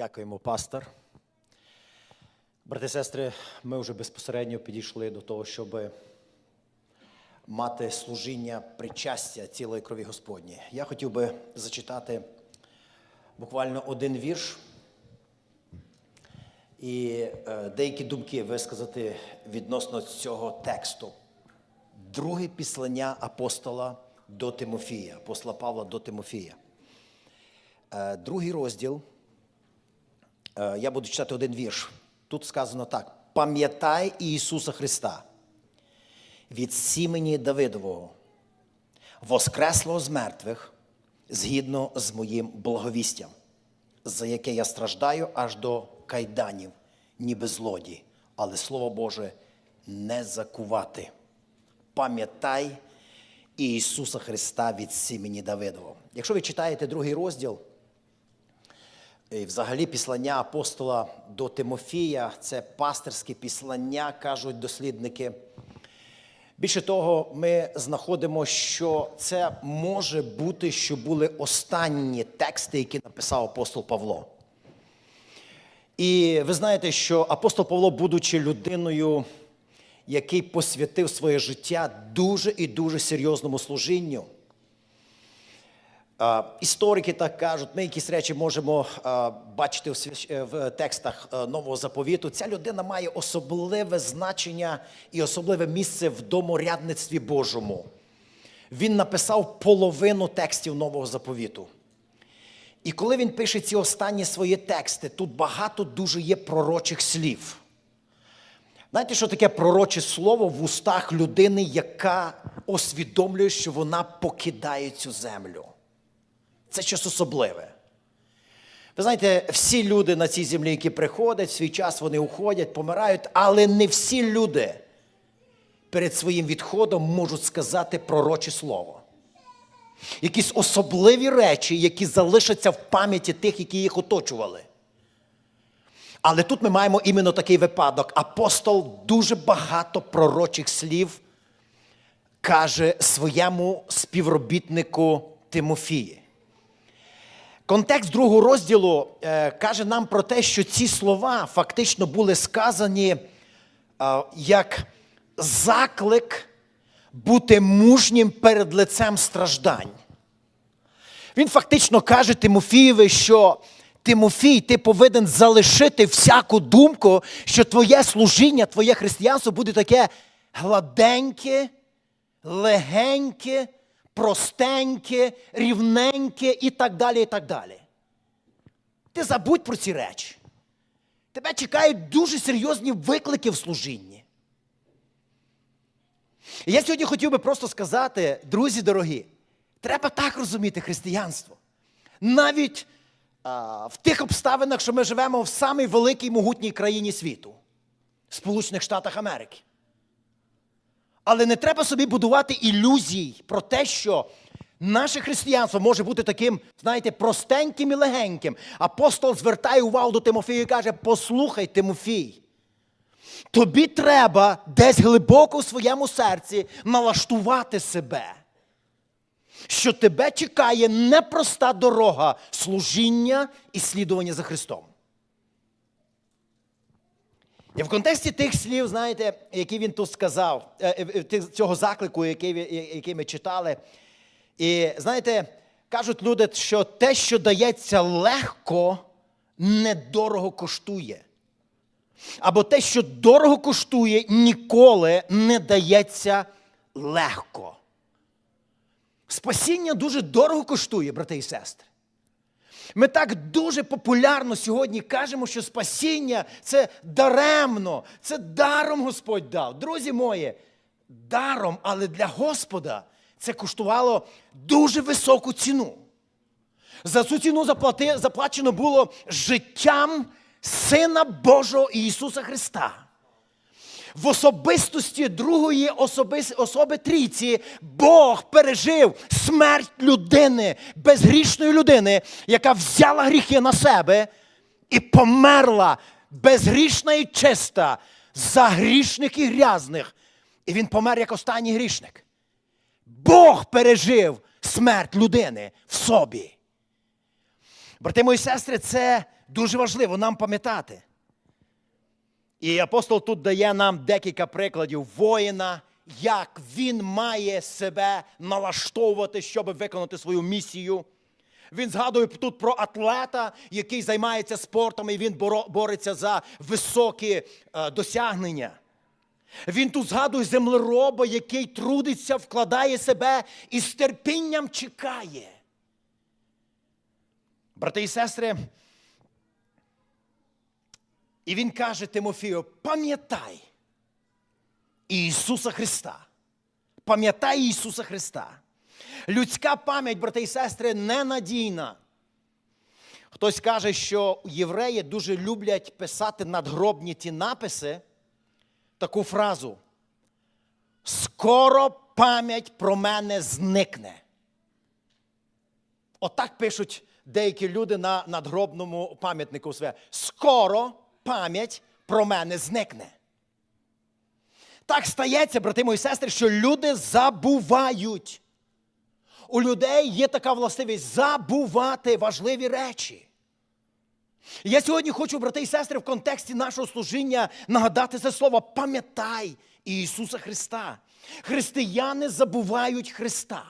Дякуємо, пастор. Брати і сестри, ми вже безпосередньо підійшли до того, щоб мати служіння причастя цілої крові Господні. Я хотів би зачитати буквально один вірш і е, деякі думки висказати відносно цього тексту. Друге післання апостола до Тимофія, апостола Павла до Тимофія. Е, Другий розділ. Е, Я буду читати один вірш. Тут сказано так: пам'ятай Ісуса Христа від сімені Давидового, воскреслого з мертвих, згідно з моїм благовістям, за яке я страждаю аж до кайданів, ніби злодій, але Слово Боже не закувати. Пам'ятай Ісуса Христа від сімені Давидового. Якщо ви читаєте другий розділ, і взагалі післання апостола до Тимофія це пастирське післання, кажуть дослідники. Більше того, ми знаходимо, що це може бути, що були останні тексти, які написав апостол Павло. І ви знаєте, що апостол Павло, будучи людиною, який посвятив своє життя дуже і дуже серйозному служінню, Історики так кажуть, ми якісь речі можемо бачити в, е, текстах е, Нового заповіту. Ця людина має особливе значення і особливе місце в доморядництві Божому. Він написав половину текстів Нового заповіту. І коли він пише ці останні свої тексти, тут багато дуже є пророчих слів. Знаєте, що таке пророче слово в устах людини, яка усвідомлює, що вона покидає цю землю? Це щось особливе. Ви знаєте, всі люди на цій землі, які приходять, в свій час вони уходять, помирають, але не всі люди перед своїм відходом можуть сказати пророче слово. Якісь особливі речі, які залишаться в пам'яті тих, які їх оточували. Але тут ми маємо іменно такий випадок. Апостол дуже багато пророчих слів каже своєму співробітнику Тимофії. Контекст другого розділу е, каже нам про те, що ці слова фактично були сказані е, як заклик бути мужнім перед лицем страждань. Він фактично каже Тимофієві, що Тимофій, ти повинен залишити всяку думку, що твоє служіння, твоє християнство буде таке гладеньке, легеньке, простеньке, рівненьке і так далі. і так далі. Ти забудь про ці речі. Тебе чекають дуже серйозні виклики в служінні. І я сьогодні хотів би просто сказати, друзі дорогі, треба так розуміти християнство. Навіть а, в тих обставинах, що ми живемо в самій великій могутній країні світу Сполучених Штатах Америки. Але не треба собі будувати ілюзій про те, що наше християнство може бути таким, знаєте, простеньким і легеньким. Апостол звертає увагу до Тимофія і каже: Послухай, Тимофій, тобі треба десь глибоко в своєму серці налаштувати себе, що тебе чекає непроста дорога служіння і слідування за Христом. І в контексті тих слів, знаєте, які він тут сказав, е, е, цього заклику, який, який ми читали. І знаєте, кажуть люди, що те, що дається легко, недорого коштує. Або те, що дорого коштує, ніколи не дається легко. Спасіння дуже дорого коштує, брати і сестри. Ми так дуже популярно сьогодні кажемо, що спасіння це даремно, це даром Господь дав. Друзі мої, даром, але для Господа це коштувало дуже високу ціну. За цю ціну заплати, заплачено було життям Сина Божого Ісуса Христа. В особистості другої особи, трійці Бог пережив смерть людини, безгрішної людини, яка взяла гріхи на себе і померла безгрішна і чиста за грішних і грязних. І він помер як останній грішник. Бог пережив смерть людини в собі. Брати мої сестри, це дуже важливо нам пам'ятати. І апостол тут дає нам декілька прикладів воїна, як він має себе налаштовувати, щоб виконати свою місію. Він згадує тут про атлета, який займається спортом, і він бореться за високі е, досягнення. Він тут згадує землероба, який трудиться, вкладає себе і з терпінням чекає. Брати і сестри, і він каже Тимофію: пам'ятай Ісуса Христа. Пам'ятай Ісуса Христа. Людська пам'ять, брати і сестри, ненадійна. Хтось каже, що євреї дуже люблять писати надгробні ті написи, таку фразу. Скоро пам'ять про мене зникне. Отак пишуть деякі люди на надгробному пам'ятнику своє. Скоро пам'ять про мене зникне. Так стається, брати мої сестри, що люди забувають. У людей є така властивість забувати важливі речі. Я сьогодні хочу, брати і сестри, в контексті нашого служіння нагадати це слово пам'ятай Ісуса Христа. Християни забувають Христа.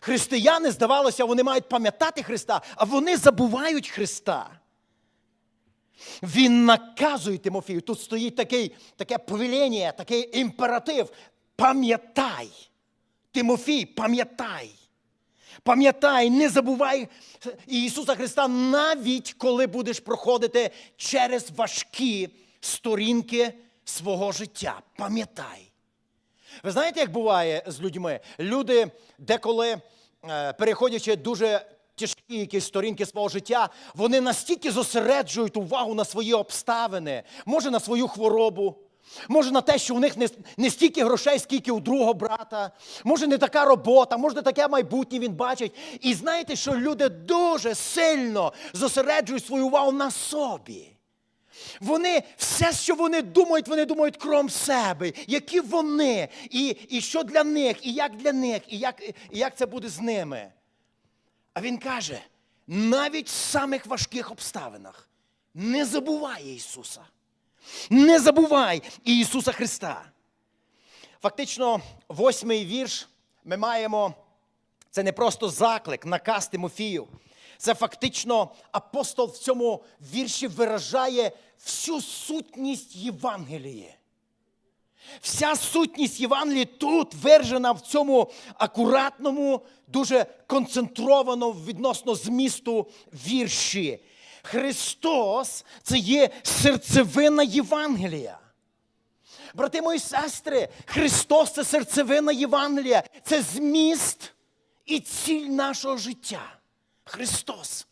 Християни, здавалося, вони мають пам'ятати Христа, а вони забувають Христа. Він наказує Тимофію. Тут стоїть такий, таке повеління, такий імператив. Пам'ятай. Тимофій, пам'ятай. Пам'ятай, не забувай Ісуса Христа, навіть коли будеш проходити через важкі сторінки свого життя. Пам'ятай. Ви знаєте, як буває з людьми? Люди деколи, е, переходячи дуже тяжкі якісь сторінки свого життя, вони настільки зосереджують увагу на свої обставини, може на свою хворобу. Може на те, що у них не, не стільки грошей, скільки у другого брата, може не така робота, може таке майбутнє він бачить. І знаєте, що люди дуже сильно зосереджують свою увагу на собі. Вони все, що вони думають, вони думають кром себе, які вони, і, і що для них, і як для них, і як, і як це буде з ними. А він каже: навіть в самих важких обставинах не забувай Ісуса. Не забувай Ісуса Христа. Фактично, восьмий вірш ми маємо. Це не просто заклик, наказ Тимофію. Це фактично апостол в цьому вірші виражає всю сутність Євангелії. Вся сутність Євангелії тут виражена в цьому акуратному, дуже концентрованому відносно змісту вірші. Христос це є серцевина Євангелія. Брати мої сестри, Христос це серцевина Євангелія, це зміст і ціль нашого життя. Христос.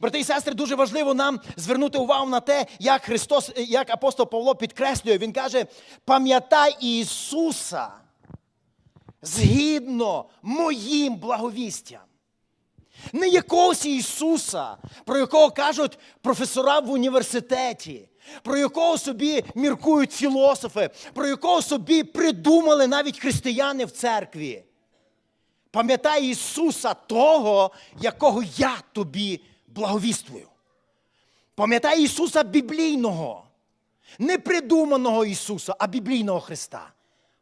Брати і сестри, дуже важливо нам звернути увагу на те, як Христос, як апостол Павло підкреслює, він каже: пам'ятай Ісуса згідно моїм благовістям. Не якогось Ісуса, про якого кажуть професора в університеті, про якого собі міркують філософи, про якого собі придумали навіть християни в церкві. Пам'ятай Ісуса того, якого я тобі благовіствую. Пам'ятай Ісуса біблійного, не придуманого Ісуса, а біблійного Христа.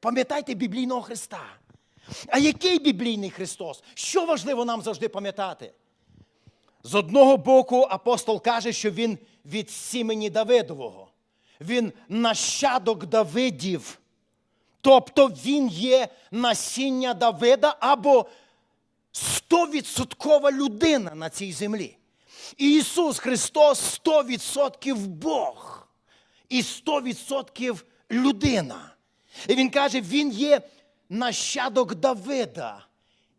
Пам'ятайте біблійного Христа. А який біблійний Христос? Що важливо нам завжди пам'ятати? З одного боку, апостол каже, що він від сімені Давидового, він нащадок Давидів. Тобто він є насіння Давида або стовідсоткова людина на цій землі. Ісус Христос 100% Бог і 100% людина. І Він каже, Він є нащадок Давида.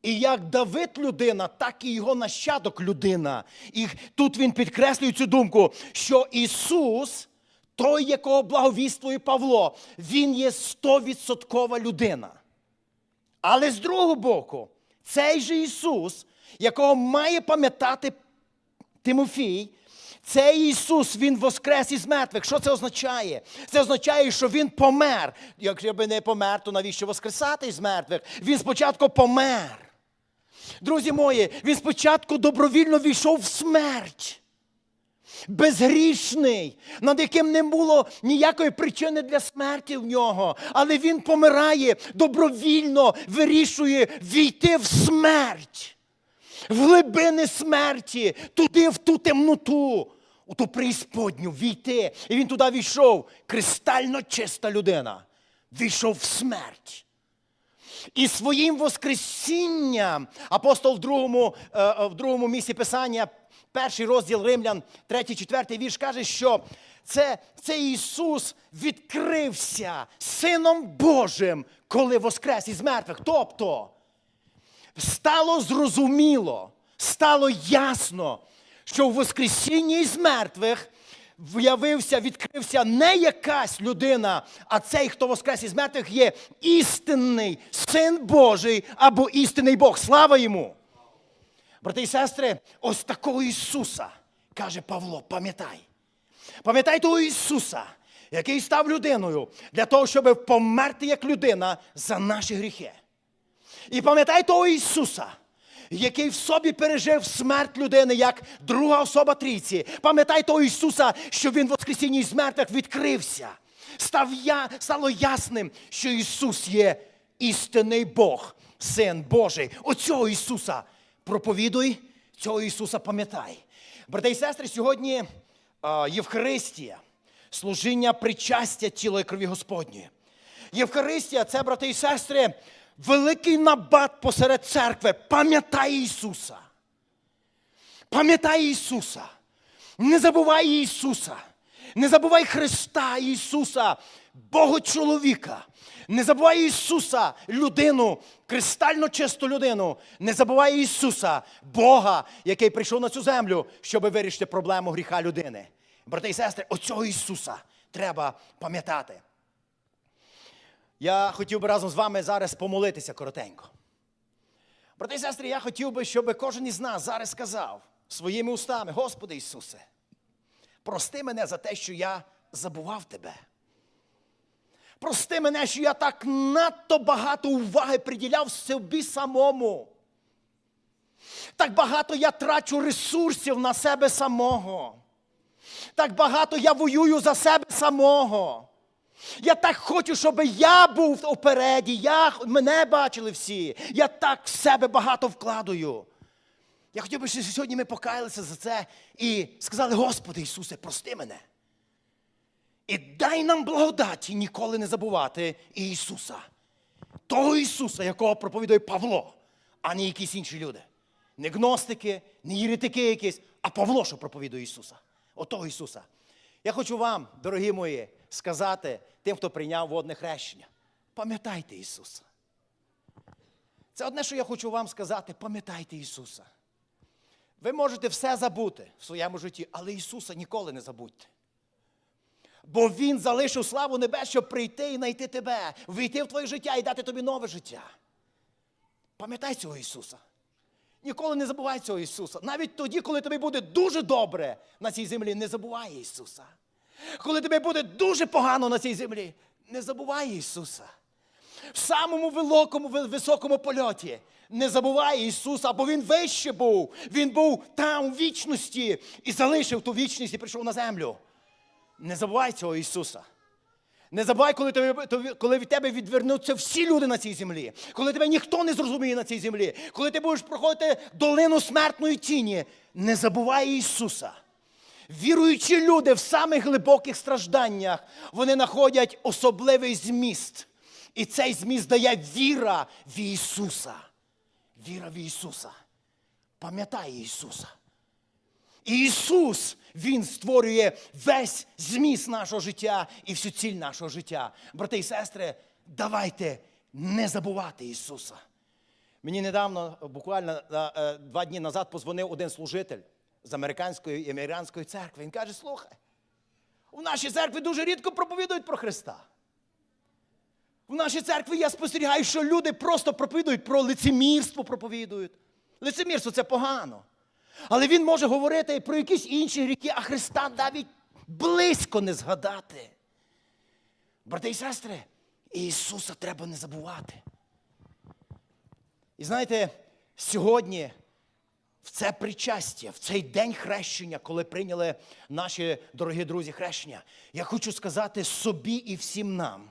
І як Давид людина, так і його нащадок людина. І тут він підкреслює цю думку, що Ісус, той, якого благовіствує Павло, він є стовідсоткова людина. Але з другого боку, цей же Ісус, якого має пам'ятати Тимофій, цей Ісус, Він воскрес із мертвих. Що це означає? Це означає, що Він помер. Якщо би не помер, то навіщо воскресати із мертвих? Він спочатку помер. Друзі мої, він спочатку добровільно війшов в смерть. Безгрішний, над яким не було ніякої причини для смерті в нього. Але він помирає, добровільно вирішує війти в смерть, в глибини смерті, туди, в ту темноту, у ту преісподню війти. І він туди війшов. Кристально чиста людина. Війшов в смерть. І своїм Воскресінням апостол в другому, е, е, в другому місці Писання, перший розділ Римлян, третій, четвертий вірш каже, що це, це Ісус відкрився Сином Божим, коли воскрес із мертвих. Тобто стало зрозуміло, стало ясно, що в Воскресінні із мертвих виявився, відкрився не якась людина, а цей, хто воскрес із мертвих, є істинний Син Божий або істинний Бог. Слава йому! Брати і сестри, ось такого Ісуса, каже Павло, пам'ятай. Пам'ятай того Ісуса, який став людиною для того, щоб померти як людина за наші гріхи. І пам'ятай того Ісуса, який в собі пережив смерть людини як друга особа трійці. Пам'ятай того Ісуса, що Він в Воскресінні з мертвих відкрився. Став я, стало ясним, що Ісус є істинний Бог, Син Божий. Оцього Ісуса проповідуй, цього Ісуса пам'ятай. Брати і сестри, сьогодні а, Євхаристія, служіння причастя тіла і крові Господньої. Євхаристія це, брати і сестри, великий набат посеред церкви. Пам'ятай Ісуса. Пам'ятай Ісуса. Не забувай Ісуса. Не забувай Христа Ісуса, Бога чоловіка. Не забувай Ісуса, людину, кристально чисту людину. Не забувай Ісуса, Бога, який прийшов на цю землю, щоб вирішити проблему гріха людини. Брати і сестри, оцього Ісуса треба пам'ятати. Я хотів би разом з вами зараз помолитися коротенько. Брати і сестри, я хотів би, щоб кожен із нас зараз сказав своїми устами, Господи Ісусе, прости мене за те, що я забував Тебе. Прости мене, що я так надто багато уваги приділяв собі самому. Так багато я трачу ресурсів на себе самого. Так багато я воюю за себе самого. Я так хочу, щоб я був опереді, я, мене бачили всі. Я так в себе багато вкладаю. Я хотів би, щоб сьогодні ми покаялися за це і сказали, Господи Ісусе, прости мене. І дай нам благодаті ніколи не забувати Ісуса. Того Ісуса, якого проповідує Павло, а не якісь інші люди. Не гностики, не єретики якісь, а Павло, що проповідує Ісуса. Отого Ісуса. Я хочу вам, дорогі мої, сказати тим, хто прийняв водне хрещення. Пам'ятайте Ісуса. Це одне, що я хочу вам сказати, пам'ятайте Ісуса. Ви можете все забути в своєму житті, але Ісуса ніколи не забудьте. Бо Він залишив славу небес, щоб прийти і знайти тебе, війти в твоє життя і дати тобі нове життя. Пам'ятай цього Ісуса. Ніколи не забувай цього Ісуса. Навіть тоді, коли тобі буде дуже добре на цій землі, не забувай Ісуса. Коли тобі буде дуже погано на цій землі, не забувай Ісуса. В самому великому, високому польоті не забувай Ісуса, бо Він вище був. Він був там у вічності і залишив ту вічність і прийшов на землю. Не забувай цього Ісуса. Не забувай, коли, тебе, коли від тебе відвернуться всі люди на цій землі, коли тебе ніхто не зрозуміє на цій землі, коли ти будеш проходити долину смертної тіні, не забувай Ісуса. Віруючі люди в самих глибоких стражданнях, вони знаходять особливий зміст. І цей зміст дає віра в Ісуса. Віра в Ісуса. Пам'ятай Ісуса. Ісус, Він створює весь зміст нашого життя і всю ціль нашого життя. Брати і сестри, давайте не забувати Ісуса. Мені недавно, буквально е, два дні назад, позвонив один служитель з американської і емігрантської церкви. Він каже: слухай, в нашій церкві дуже рідко проповідують про Христа. В нашій церкві я спостерігаю, що люди просто проповідують про лицемірство, проповідують. Лицемірство це погано. Але він може говорити про якісь інші гріхи, а Христа навіть близько не згадати. Брати і сестри, Ісуса треба не забувати. І знаєте, сьогодні в це причастя, в цей день хрещення, коли прийняли наші дорогі друзі хрещення, я хочу сказати собі і всім нам.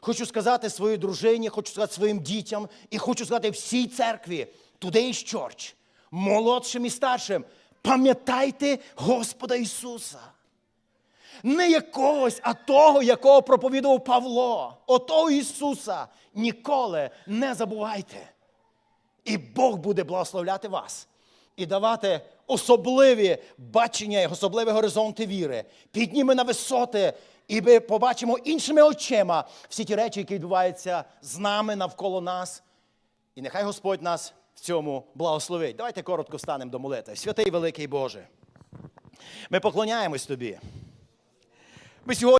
Хочу сказати своїй дружині, хочу сказати своїм дітям і хочу сказати всій церкві, Today's Church, молодшим і старшим, пам'ятайте Господа Ісуса. Не якогось, а того, якого проповідував Павло, отого Ісуса. Ніколи не забувайте. І Бог буде благословляти вас і давати особливі бачення, особливі горизонти віри. Підніме на висоти, і ми побачимо іншими очима всі ті речі, які відбуваються з нами навколо нас. І нехай Господь нас в цьому благословить. Давайте коротко встанемо до молитви. Святий великий Боже. Ми поклоняємось Тобі. Ми сьогодні.